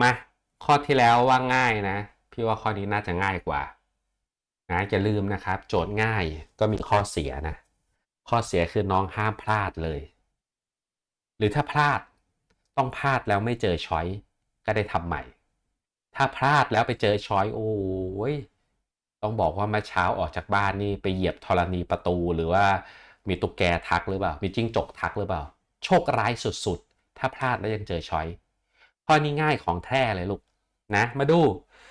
มาข้อที่แล้วว่าง่ายนะ พี่ว่าข้อนี้น่าจะง่ายกว่านะอย่าลืมนะครับ โจทย์ง่ายก็มีข้อเสียนะ ข้อเสียคือน้องห้ามพลาดเลย หรือถ้าพลาดต้องพลาดแล้วไม่เจอช้อยก็ได้ทำใหม่ ถ้าพลาดแล้วไปเจอช้อยโอ้ยต้องบอกว่ามื่อเช้าออกจากบ้านนี่ไปเหยียบธรณีประตูหรือว่ามีตุ๊กแกทักหรือเปล่า มีจิ้งจกทักหรือเปล่า โชคร้ายสุดๆ ถ้าพลาดแล้วยังเจอช้อย ข้อนี้ง่ายของแท้เลยลูกนะ มาดู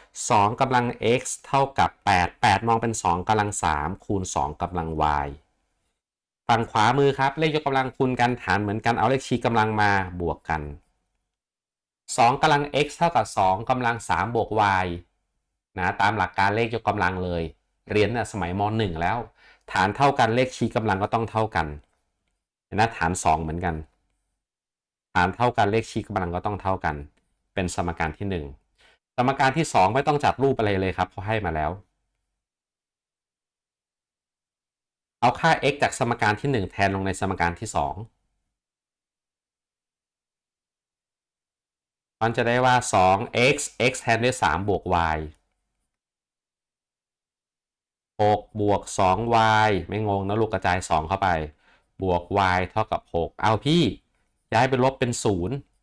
2กำลัง x เท่ากับ 8 8 มองเป็น 2กำลัง 3 คูณ 2กำลัง y ฝั่งขวามือครับ เลขยกกำลังคูณกันฐานเหมือนกัน เอาเลขชี้กำลังมาบวกกัน 2กำลัง x เท่ากับ 2กำลัง 3 บวก y นะตามหลักการเลขยกกำลังเลย เรียนนะสมัยม .1 แล้ว ฐานเท่ากันเลขชี้กำลังก็ต้องเท่ากันเห็นนะฐาน 2 เหมือนกัน ฐานเท่ากันเลขชี้กำลังก็ต้องเท่ากัน เป็นสมการที่ 1 สมการที่ 2 ไม่ต้องจัดรูปอะไรเลยครับเขาให้มาแล้ว เอาค่า x จากสมการที่ 1 แทนลงในสมการที่ 2 มันจะได้ว่า 2x x แทนด้วย 3 บวก y 6บวก 2y ไม่งงนะลูกกระจาย 2 เข้าไป บวก y เท่ากับ 6 เอาพี่ ย้ายเป็นลบเป็น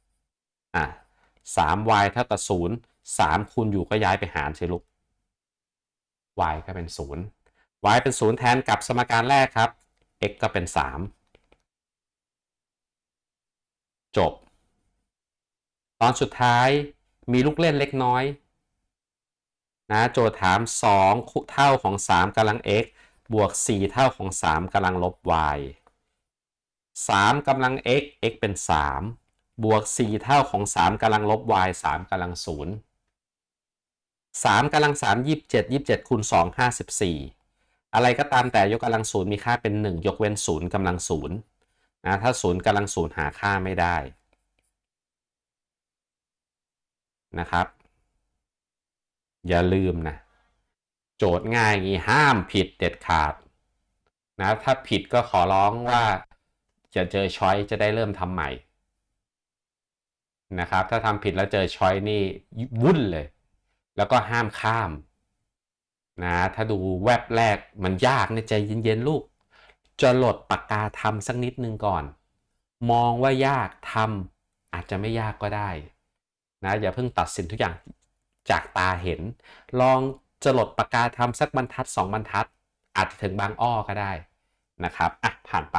0อะ 3y เท่ากับ0 3คูณอยู่ก็ย้ายไปหารสิลูก y ก็เป็น0 y เป็น0แทนกับสมการแรกครับ x ก็เป็น3จบ ตอนสุดท้ายมีลูกเล่นเล็กน้อยนะโจทย์ถาม 2 เท่าของ 3กำลัง x บวก 4 เท่าของ 3กำลังลบ y 3กำลัง x x เป็น 3 บวก 4 เท่าของ 3กำลังลบ y 3กำลัง 0 3กำลัง 3 27 27คูณ2 54 อะไรก็ตามแต่ยกกำลัง 0 มีค่าเป็น 1 ยกเว้น 0กำลัง0นะถ้า 0กำลัง 0 หาค่าไม่ได้นะครับ อย่าลืมนะ โจทย์ง่ายงี้ห้ามผิดเด็ดขาดนะถ้าผิดก็ขอร้องว่า จะเจอช้อยจะได้เริ่มทำใหม่นะครับ ถ้าทำผิดแล้วเจอช้อยนี่วุ่นเลย แล้วก็ห้ามข้ามนะถ้าดูแวบแรกมันยากเนี่ยใจเย็นๆลูก จะหลดปากกาทำสักนิดนึงก่อน มองว่ายากทำอาจจะไม่ยากก็ได้นะอย่าเพิ่งตัดสินทุกอย่างจากตาเห็น ลองจะหลดปากกาทำสักบรรทัดสองบรรทัด อาจจะถึงบางอ้อก็ได้นะครับอะผ่านไป